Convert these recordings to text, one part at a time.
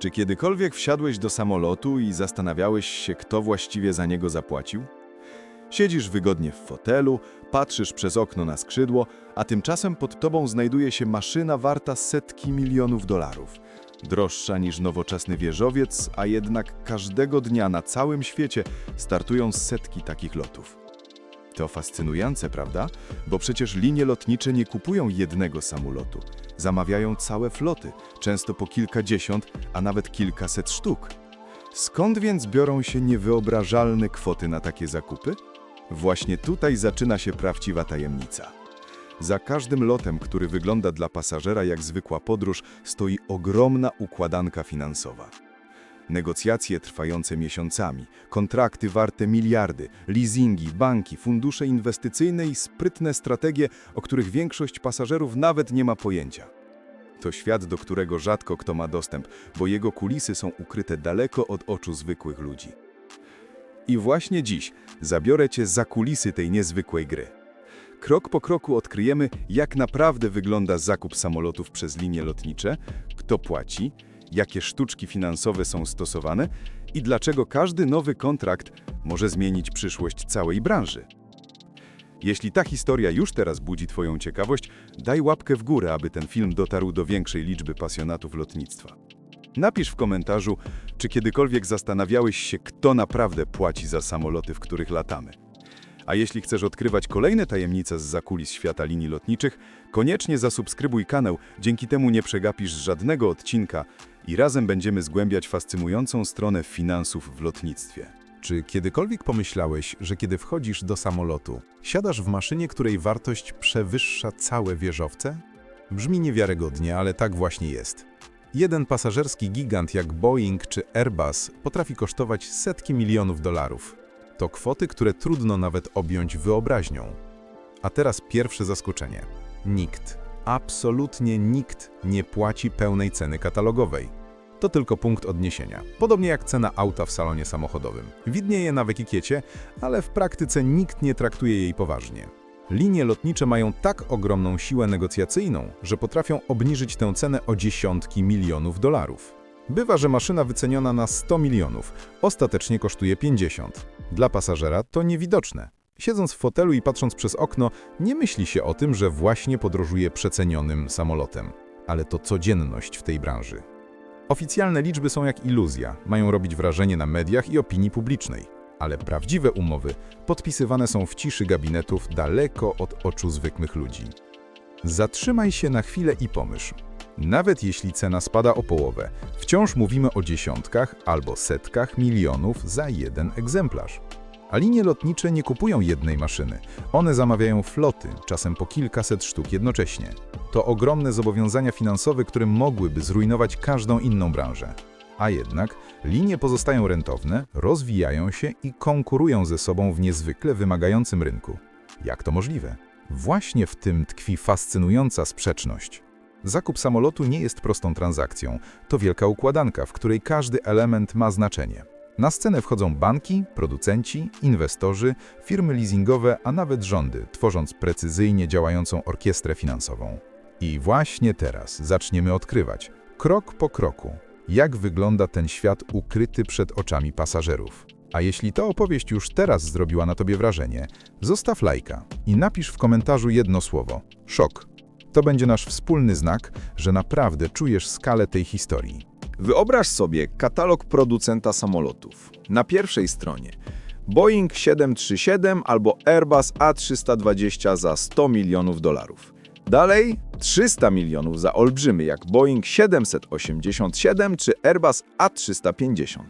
Czy kiedykolwiek wsiadłeś do samolotu i zastanawiałeś się, kto właściwie za niego zapłacił? Siedzisz wygodnie w fotelu, patrzysz przez okno na skrzydło, a tymczasem pod tobą znajduje się maszyna warta setki milionów dolarów. Droższa niż nowoczesny wieżowiec, a jednak każdego dnia na całym świecie startują setki takich lotów. To fascynujące, prawda? Bo przecież linie lotnicze nie kupują jednego samolotu. Zamawiają całe floty, często po kilkadziesiąt, a nawet kilkaset sztuk. Skąd więc biorą się niewyobrażalne kwoty na takie zakupy? Właśnie tutaj zaczyna się prawdziwa tajemnica. Za każdym lotem, który wygląda dla pasażera jak zwykła podróż, stoi ogromna układanka finansowa. Negocjacje trwające miesiącami, kontrakty warte miliardy, leasingi, banki, fundusze inwestycyjne i sprytne strategie, o których większość pasażerów nawet nie ma pojęcia. To świat, do którego rzadko kto ma dostęp, bo jego kulisy są ukryte daleko od oczu zwykłych ludzi. I właśnie dziś zabiorę Cię za kulisy tej niezwykłej gry. Krok po kroku odkryjemy, jak naprawdę wygląda zakup samolotów przez linie lotnicze, kto płaci, jakie sztuczki finansowe są stosowane i dlaczego każdy nowy kontrakt może zmienić przyszłość całej branży. Jeśli ta historia już teraz budzi Twoją ciekawość, daj łapkę w górę, aby ten film dotarł do większej liczby pasjonatów lotnictwa. Napisz w komentarzu, czy kiedykolwiek zastanawiałeś się, kto naprawdę płaci za samoloty, w których latamy. A jeśli chcesz odkrywać kolejne tajemnice z zakulis świata linii lotniczych, koniecznie zasubskrybuj kanał, dzięki temu nie przegapisz żadnego odcinka i razem będziemy zgłębiać fascynującą stronę finansów w lotnictwie. Czy kiedykolwiek pomyślałeś, że kiedy wchodzisz do samolotu, siadasz w maszynie, której wartość przewyższa całe wieżowce? Brzmi niewiarygodnie, ale tak właśnie jest. Jeden pasażerski gigant jak Boeing czy Airbus potrafi kosztować setki milionów dolarów. To kwoty, które trudno nawet objąć wyobraźnią. A teraz pierwsze zaskoczenie. Nikt, absolutnie nikt nie płaci pełnej ceny katalogowej. To tylko punkt odniesienia, podobnie jak cena auta w salonie samochodowym. Widnieje na etykiecie, ale w praktyce nikt nie traktuje jej poważnie. Linie lotnicze mają tak ogromną siłę negocjacyjną, że potrafią obniżyć tę cenę o dziesiątki milionów dolarów. Bywa, że maszyna wyceniona na 100 milionów ostatecznie kosztuje 50. Dla pasażera to niewidoczne. Siedząc w fotelu i patrząc przez okno, nie myśli się o tym, że właśnie podróżuje przecenionym samolotem. Ale to codzienność w tej branży. Oficjalne liczby są jak iluzja, mają robić wrażenie na mediach i opinii publicznej, ale prawdziwe umowy podpisywane są w ciszy gabinetów daleko od oczu zwykłych ludzi. Zatrzymaj się na chwilę i pomyśl. Nawet jeśli cena spada o połowę, wciąż mówimy o dziesiątkach albo setkach milionów za jeden egzemplarz. A linie lotnicze nie kupują jednej maszyny. One zamawiają floty, czasem po kilkaset sztuk jednocześnie. To ogromne zobowiązania finansowe, które mogłyby zrujnować każdą inną branżę. A jednak linie pozostają rentowne, rozwijają się i konkurują ze sobą w niezwykle wymagającym rynku. Jak to możliwe? Właśnie w tym tkwi fascynująca sprzeczność. Zakup samolotu nie jest prostą transakcją, to wielka układanka, w której każdy element ma znaczenie. Na scenę wchodzą banki, producenci, inwestorzy, firmy leasingowe, a nawet rządy, tworząc precyzyjnie działającą orkiestrę finansową. I właśnie teraz zaczniemy odkrywać, krok po kroku, jak wygląda ten świat ukryty przed oczami pasażerów. A jeśli ta opowieść już teraz zrobiła na tobie wrażenie, zostaw lajka i napisz w komentarzu jedno słowo – szok. To będzie nasz wspólny znak, że naprawdę czujesz skalę tej historii. Wyobraź sobie katalog producenta samolotów. Na pierwszej stronie Boeing 737 albo Airbus A320 za 100 milionów dolarów. Dalej 300 milionów za olbrzymy jak Boeing 787 czy Airbus A350.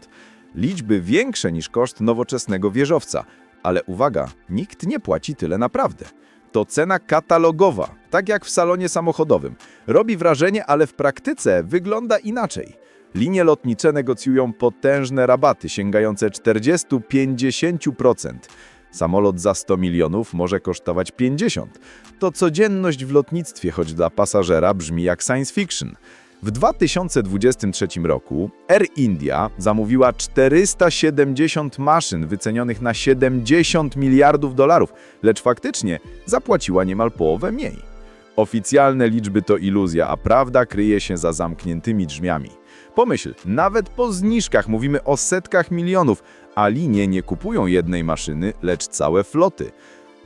Liczby większe niż koszt nowoczesnego wieżowca, ale uwaga, nikt nie płaci tyle naprawdę. To cena katalogowa, tak jak w salonie samochodowym. Robi wrażenie, ale w praktyce wygląda inaczej. Linie lotnicze negocjują potężne rabaty sięgające 40-50%. Samolot za 100 milionów może kosztować 50. To codzienność w lotnictwie, choć dla pasażera brzmi jak science fiction. W 2023 roku Air India zamówiła 470 maszyn wycenionych na 70 miliardów dolarów, lecz faktycznie zapłaciła niemal połowę mniej. Oficjalne liczby to iluzja, a prawda kryje się za zamkniętymi drzwiami. Pomyśl, nawet po zniżkach mówimy o setkach milionów, a linie nie kupują jednej maszyny, lecz całe floty.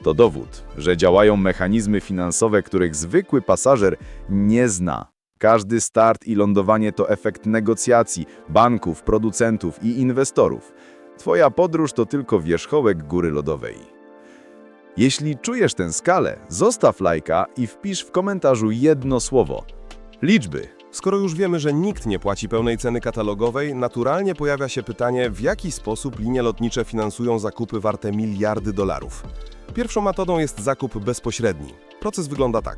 To dowód, że działają mechanizmy finansowe, których zwykły pasażer nie zna. Każdy start i lądowanie to efekt negocjacji banków, producentów i inwestorów. Twoja podróż to tylko wierzchołek góry lodowej. Jeśli czujesz tę skalę, zostaw lajka i wpisz w komentarzu jedno słowo. Liczby. Skoro już wiemy, że nikt nie płaci pełnej ceny katalogowej, naturalnie pojawia się pytanie, w jaki sposób linie lotnicze finansują zakupy warte miliardy dolarów. Pierwszą metodą jest zakup bezpośredni. Proces wygląda tak.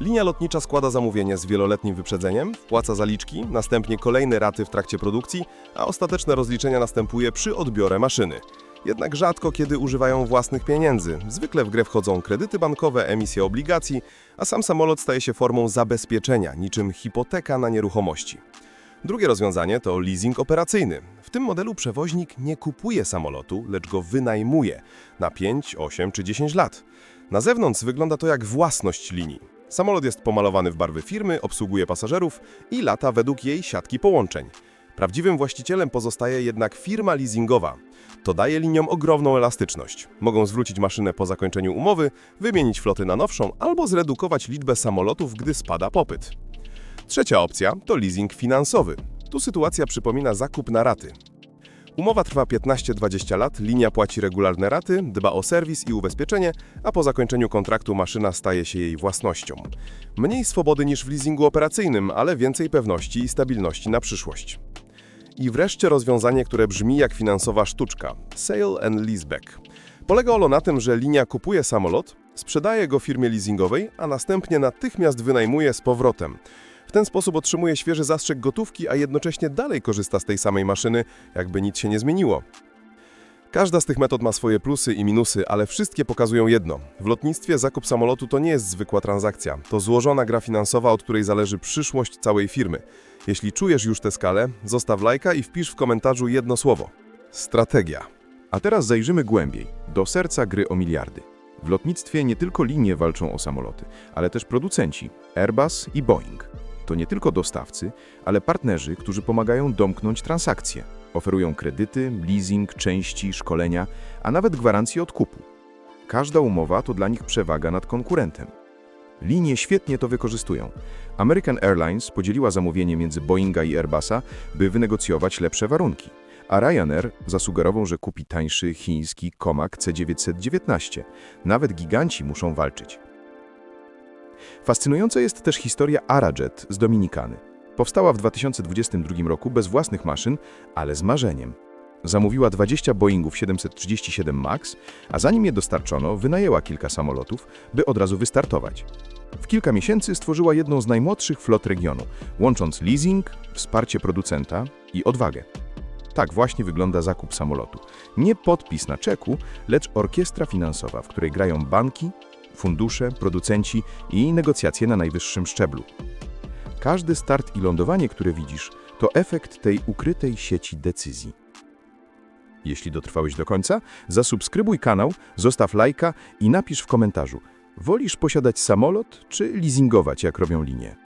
Linia lotnicza składa zamówienie z wieloletnim wyprzedzeniem, wpłaca zaliczki, następnie kolejne raty w trakcie produkcji, a ostateczne rozliczenia następuje przy odbiorze maszyny. Jednak rzadko kiedy używają własnych pieniędzy. Zwykle w grę wchodzą kredyty bankowe, emisje obligacji, a sam samolot staje się formą zabezpieczenia, niczym hipoteka na nieruchomości. Drugie rozwiązanie to leasing operacyjny. W tym modelu przewoźnik nie kupuje samolotu, lecz go wynajmuje na 5, 8 czy 10 lat. Na zewnątrz wygląda to jak własność linii. Samolot jest pomalowany w barwy firmy, obsługuje pasażerów i lata według jej siatki połączeń. Prawdziwym właścicielem pozostaje jednak firma leasingowa. To daje liniom ogromną elastyczność. Mogą zwrócić maszynę po zakończeniu umowy, wymienić floty na nowszą albo zredukować liczbę samolotów, gdy spada popyt. Trzecia opcja to leasing finansowy. Tu sytuacja przypomina zakup na raty. Umowa trwa 15-20 lat, linia płaci regularne raty, dba o serwis i ubezpieczenie, a po zakończeniu kontraktu maszyna staje się jej własnością. Mniej swobody niż w leasingu operacyjnym, ale więcej pewności i stabilności na przyszłość. I wreszcie rozwiązanie, które brzmi jak finansowa sztuczka sale and leaseback. Polega ono na tym, że linia kupuje samolot, sprzedaje go firmie leasingowej, a następnie natychmiast wynajmuje z powrotem. W ten sposób otrzymuje świeży zastrzyk gotówki, a jednocześnie dalej korzysta z tej samej maszyny, jakby nic się nie zmieniło. Każda z tych metod ma swoje plusy i minusy, ale wszystkie pokazują jedno. W lotnictwie zakup samolotu to nie jest zwykła transakcja. To złożona gra finansowa, od której zależy przyszłość całej firmy. Jeśli czujesz już tę skalę, zostaw lajka i wpisz w komentarzu jedno słowo. Strategia. A teraz zajrzymy głębiej, do serca gry o miliardy. W lotnictwie nie tylko linie walczą o samoloty, ale też producenci Airbus i Boeing. To nie tylko dostawcy, ale partnerzy, którzy pomagają domknąć transakcje. Oferują kredyty, leasing, części, szkolenia, a nawet gwarancje odkupu. Każda umowa to dla nich przewaga nad konkurentem. Linie świetnie to wykorzystują. American Airlines podzieliła zamówienie między Boeinga i Airbusa, by wynegocjować lepsze warunki, a Ryanair zasugerował, że kupi tańszy chiński Comac C919. Nawet giganci muszą walczyć. Fascynująca jest też historia Arajet z Dominikany. Powstała w 2022 roku bez własnych maszyn, ale z marzeniem. Zamówiła 20 Boeingów 737 MAX, a zanim je dostarczono, wynajęła kilka samolotów, by od razu wystartować. W kilka miesięcy stworzyła jedną z najmłodszych flot regionu, łącząc leasing, wsparcie producenta i odwagę. Tak właśnie wygląda zakup samolotu. Nie podpis na czeku, lecz orkiestra finansowa, w której grają banki, fundusze, producenci i negocjacje na najwyższym szczeblu. Każdy start i lądowanie, które widzisz, to efekt tej ukrytej sieci decyzji. Jeśli dotrwałeś do końca, zasubskrybuj kanał, zostaw lajka i napisz w komentarzu: wolisz posiadać samolot czy leasingować, jak robią linie?